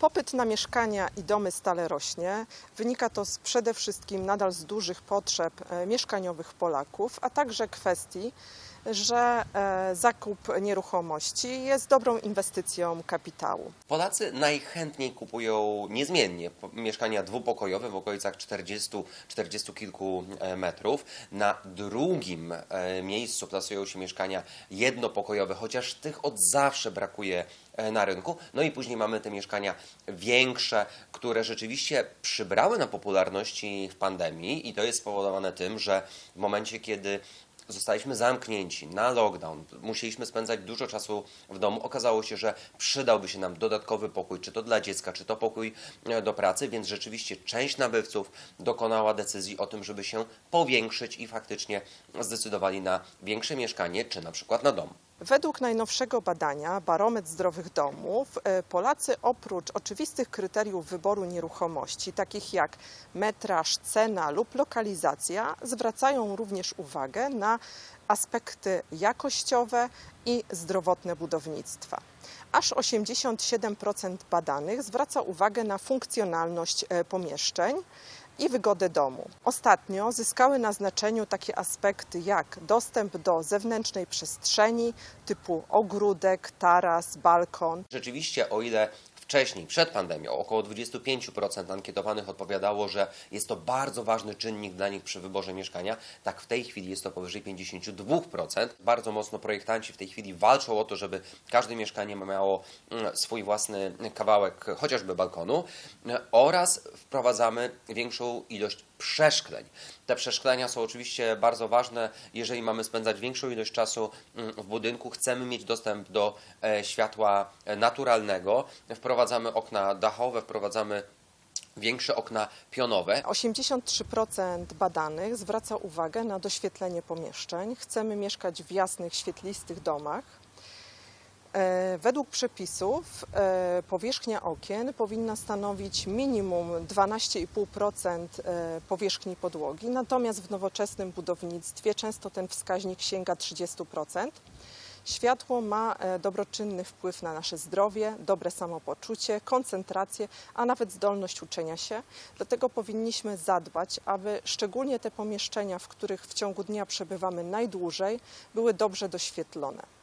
Popyt na mieszkania i domy stale rośnie. Wynika to z, przede wszystkim nadal z dużych potrzeb e, mieszkaniowych Polaków, a także kwestii, że e, zakup nieruchomości jest dobrą inwestycją kapitału. Polacy najchętniej kupują niezmiennie mieszkania dwupokojowe w okolicach 40, 40 kilku e, metrów. Na drugim e, miejscu plasują się mieszkania jednopokojowe, chociaż tych od zawsze brakuje na rynku. No i później mamy te mieszkania większe, które rzeczywiście przybrały na popularności w pandemii i to jest spowodowane tym, że w momencie, kiedy zostaliśmy zamknięci na lockdown, musieliśmy spędzać dużo czasu w domu. Okazało się, że przydałby się nam dodatkowy pokój, czy to dla dziecka, czy to pokój e, do pracy, więc rzeczywiście część nabywców dokonała decyzji o tym, żeby się powiększyć i faktycznie zdecydowali na większe mieszkanie, czy na przykład na dom. Według najnowszego badania Barometr Zdrowych Domów e, Polacy oprócz oczywistych kryteriów wyboru nieruchomości, takich jak metraż, cena lub lokalizacja, zwracają również uwagę na aspekty jakościowe i zdrowotne budownictwa. Aż 87% badanych zwraca uwagę na funkcjonalność e, pomieszczeń i wygodę domu. Ostatnio zyskały na znaczeniu takie aspekty jak dostęp do zewnętrznej przestrzeni typu ogródek, taras, balkon, Rzeczywiście, o ile wcześniej, przed pandemią, około 25% ankietowanych odpowiadało, że jest to bardzo ważny czynnik dla nich przy wyborze mieszkania, tak w tej chwili jest to powyżej 52%. Bardzo mocno projektanci w tej chwili walczą o to, żeby każde mieszkanie miało mm, swój własny kawałek, chociażby balkonu, e, oraz wprowadzamy większą ilość przeszkleń. Te przeszklenia są oczywiście bardzo ważne, jeżeli mamy spędzać większą ilość czasu mm, w budynku, chcemy mieć dostęp do e, światła naturalnego, wprowadzamy okna dachowe, wprowadzamy większe okna pionowe. 83% badanych zwraca uwagę na doświetlenie pomieszczeń. Chcemy mieszkać w jasnych, świetlistych domach. E, Według przepisów e, powierzchnia okien powinna stanowić minimum 12,5% e, powierzchni podłogi, natomiast w nowoczesnym budownictwie często ten wskaźnik sięga 30%. Światło ma dobroczynny wpływ na nasze zdrowie, dobre samopoczucie, koncentrację, a nawet zdolność uczenia się. Dlatego powinniśmy zadbać, aby szczególnie te pomieszczenia, w których w ciągu dnia przebywamy najdłużej, były dobrze doświetlone.